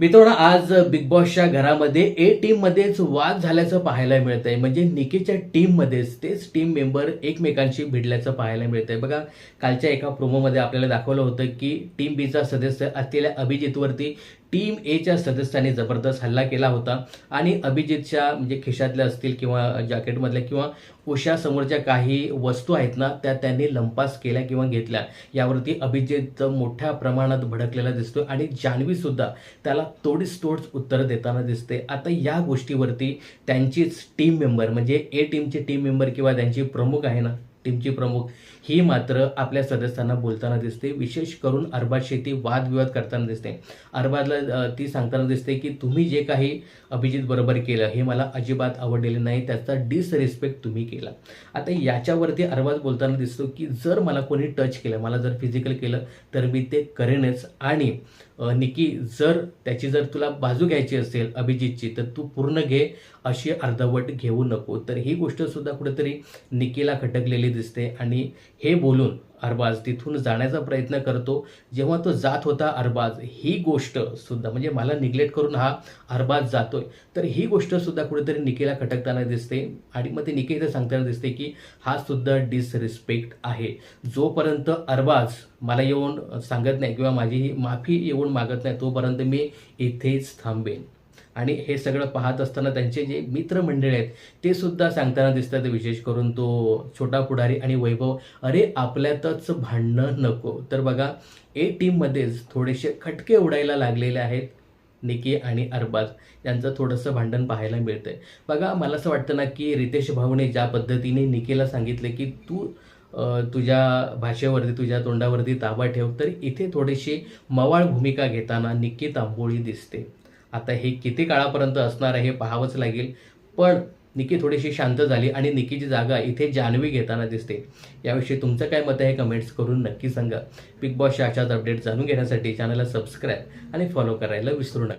मित्रांनो आज बिग बॉसच्या घरामध्ये ए टीम मध्येच वाद झाल्याचं पाहायला मिळत आहे म्हणजे निकीच्या टीममध्येच तेच टीम मेंबर एकमेकांशी भिडल्याचं पाहायला मिळत आहे बघा कालच्या एका प्रोमोमध्ये आपल्याला दाखवलं होतं की टीम बीचा सदस्य असलेल्या अभिजितवरती टीम एच्या सदस्यांनी जबरदस्त हल्ला केला होता. आणि अभिजितच्या म्हणजे खिशातल्या असतील किंवा जॅकेटमधल्या किंवा उशासमोरच्या काही वस्तू आहेत ना त्या त्यांनी लंपास केल्या किंवा घेतल्या. यावरती अभिजित मोठ्या प्रमाणात भडकलेला दिसतो आणि जान्हवीसुद्धा त्याला तोडीस तोड उत्तर देताना दिसते. आता या गोष्टीवरती त्यांचीच टीम मेंबर म्हणजे ए टीमचे टीम मेंबर किंवा त्यांची प्रमुख आहे ना टीमची प्रमुख. ही मात्र आपल्या सदस्यांना बोलताना दिसते. विशेष करून अरबाज शेती वादविवाद करताना दिसते. अरबाजला ती सांगताना दिसते की तुम्ही जे काही अभिजित बरोबर केलं हे मला अजिबात आवडलेलं नाही. त्याचा डिसरिस्पेक्ट तुम्ही केला. आता याच्यावरती अरबाज बोलताना दिसतो की जर मला कोणी टच केलं मला जर फिजिकल केलं तर मी ते करेनच. आणि निकी जर त्याची जर तुला बाजू घ्यायची असेल अभिजितची तर तू पूर्ण घे अशी अर्धवट घेऊ नको. तर ही गोष्टसुद्धा कुठेतरी निकीला खटकलेली दिसते. आणि हे बोलून अरबाज. तिथून जाण्याचा प्रयत्न करतो. जेव्हा तो जात होता अरबाज ही गोष्ट सुद्धा म्हणजे मला निग्लेक्ट करून हा अरबाज जातोय. तर ही गोष्ट सुद्धा कुठेतरी निकेला खटकताना दिसते. आणि मग ते निकी सांगताना दिसते की हा सुद्धा डिसरिस्पेक्ट आहे. जोपर्यंत अरबाज मला येऊन सांगत नाही किंवा माझी ही माफी येऊन मागत नाही तोपर्यंत मी इथेच थांबेन. आणि हे सगळं पाहत असताना त्यांचे जे मित्रमंडळी आहेत ते सुद्धा सांगताना दिसतात विशेष करून तो छोटा पुढारी आणि वैभव अरे आपल्यातच भांडणं नको. तर बघा ए टीममध्येच थोडेसे खटके उडायला लागलेले आहेत निकी आणि अरबाज. यांचं थोडंसं भांडण पाहायला मिळतंय. बघा मला असं वाटतं ना की रितेश भाऊने ज्या पद्धतीने निकीला सांगितलं की तू तुझ्या भाषेवरती तुझ्या तोंडावरती ताबा ठेव तर इथे थोडीशी मवाळ भूमिका घेताना निकी तांबोळी दिसते. आता हे किती काळापर्यंत असणार आहे हे पाहावंच लागेल. पण निकी थोडीशी शांत झाली आणि निकीची जागा इथे जान्हवी घेताना दिसते. याविषयी तुमचं काय मत आहे कमेंट्स करून नक्की सांगा. बिग बॉसच्या अशाच अपडेट जाणून घेण्यासाठी चॅनलला सबस्क्राईब आणि फॉलो करायला विसरू नका.